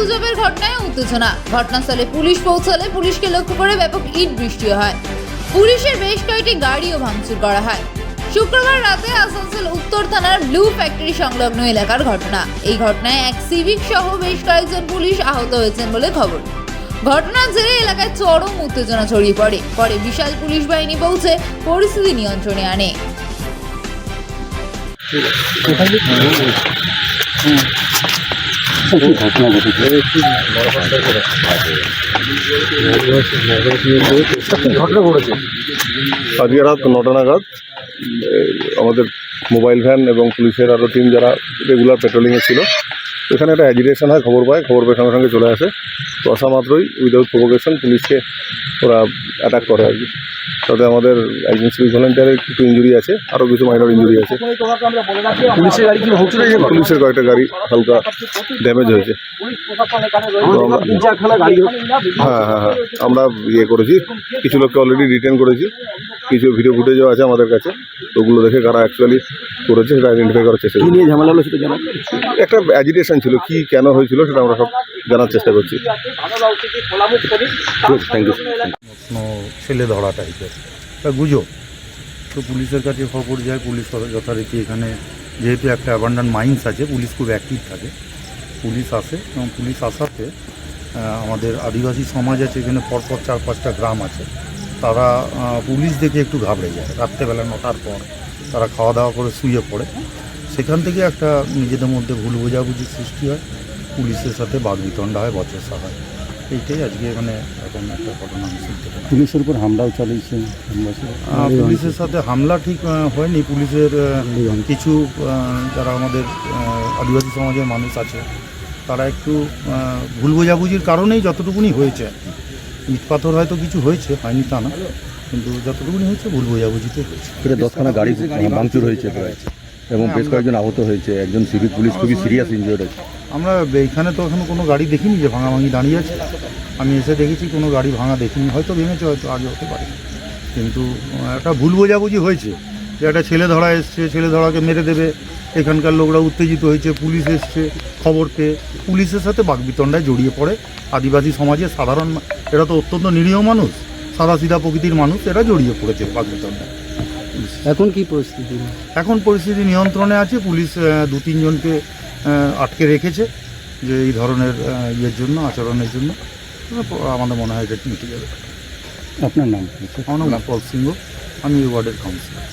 গুজবের ঘটনায় উত্তেজনা। ঘটনাস্থলে পুলিশ পৌঁছালে পুলিশকে লক্ষ্য করে ব্যাপক ইট বৃষ্টি হয়। পুলিশের বেশ কয়েকটি গাড়িও ভাঙচুর করা হয়। শুক্রবার রাতে আসানসোল উত্তর থানার ব্লু ফ্যাক্টরি সংলগ্ন এলাকার ঘটনা। এই ঘটনায় এক সিভিক সহ বেশ কয়েকজন পুলিশ আহত হয়েছেন বলে খবর। ঘটনার জেরে এলাকায় চরম উত্তেজনা ছড়িয়ে পড়ে। পরে বিশাল পুলিশ বাহিনী পৌঁছে পরিস্থিতি নিয়ন্ত্রণে আনে। ঘটনা ঘটেছে আজকে রাত নটা নাগাদ আমাদের মোবাইল ভ্যান এবং পুলিশের আরও টিম যারা রেগুলার পেট্রোলিংয়ে ছিল এখানে একটা অ্যাজিটেশন হয় খবর পায় খবর পেয়ে সঙ্গে সঙ্গে চলে আসে। তো আসা মাত্রই উইদাউট প্রভোকেশন পুলিশকে ওরা অ্যাটাক করে আর কি। তাতে আমাদের একজন সিভিক ভলেন্টিয়ারের একটু ইঞ্জুরি আছে আরও কিছু মাইনর ইঞ্জুরি আছে। পুলিশের গাড়ি কি ভাঙচুর হয়েছে পুলিশের কয়েকটা গাড়ি হালকা ড্যামেজ হয়েছে। হ্যাঁ হ্যাঁ হ্যাঁ আমরা ইয়ে করেছি। কিছু লোককে অলরেডি রিটেন করেছি। কিছু ভিডিও ফুটেজও আছে আমাদের কাছে। তো ওগুলো দেখে কারা অ্যাকচুয়ালি করেছে সেটা আইডেন্টিফাই করার চেষ্টা একটা অ্যাজিটেশন ছিল কি কেন হয়েছিল সেটা আমরা সব জানার চেষ্টা করছি। ছেলে ধরা টাইপের গুজব তো পুলিশের কাছে খবর যায়, পুলিশ যথারীতি এখানে যেহেতু একটা অ্যাবান্ডান মাইন্স আছে, পুলিশ খুব অ্যাক্টিভ থাকে। পুলিশ আসে এবং পুলিশ আসাতে আমাদের আদিবাসী সমাজ আছে, এখানে পরপর চার পাঁচটা গ্রাম আছে। তারা পুলিশ দেখে একটু ঘাবড়ে যায়। রাত্রেবেলা নটার পর তারা খাওয়া দাওয়া করে শুয়ে পড়ে। সেখান থেকে একটা নিজেদের মধ্যে ভুল বোঝাবুঝির সৃষ্টি হয়। পুলিশের সাথে বাগবিতণ্ডা হয় বচসা হয়। এইটাই আজকে এখানে এখন একটা ঘটনা আমি শুনতে পুলিশের উপর হামলাও চালিয়েছে। পুলিশের সাথে হামলা ঠিক হয়নি। পুলিশের কিছু যারা আমাদের আদিবাসী সমাজের মানুষ আছে তারা একটু ভুল বোঝাবুঝির কারণেই যতটুকুনি হয়েছে আর কি। ইট পাথর হয়তো কিছু হয়েছে হয়নি তা না কিন্তু যতটুকুনি হয়েছে ভুল বোঝাবুঝিতে হয়েছে। দশখানা গাড়ি ভাঙচুর হয়েছে প্রায়। এবং বেশ কয়েকজন আহত হয়েছে। একজন সিভিক পুলিশ খুবই সিরিয়াস ইনজিওর্ড আছে। আমরা এখানে তো এখনও কোনো গাড়ি দেখিনি যে ভাঙাভাঙি দাঁড়িয়ে আছে। আমি এসে দেখেছি কোনো গাড়ি ভাঙা দেখিনি। হয়তো ভেঙেছে হয়তো আগে হতে পারে। কিন্তু একটা ভুল বোঝাবুঝি হয়েছে যে একটা ছেলে ধরা এসছে ছেলে ধরাকে মেরে দেবে। এখানকার লোকরা উত্তেজিত হয়েছে পুলিশ এসছে খবর পেয়ে। পুলিশের সাথে বাগবিতণ্ডায় জড়িয়ে পড়ে। আদিবাসী সমাজে সাধারণ এরা তো অত্যন্ত নিরীহ মানুষ। সাদা সিধা প্রকৃতির মানুষ এরা জড়িয়ে পড়েছে বাগবিতণ্ডায়। এখন কি পরিস্থিতি? এখন পরিস্থিতি নিয়ন্ত্রণে আছে পুলিশ দু তিনজনকে আটকে রেখেছে যে এই ধরনের ইয়ের জন্য আচরণের জন্য। আমাদের মনে হয় এটা মিটে যাবে। আপনার নাম আমার নাম পল সিংহ আমি ওয়ার্ডের কাউন্সিলর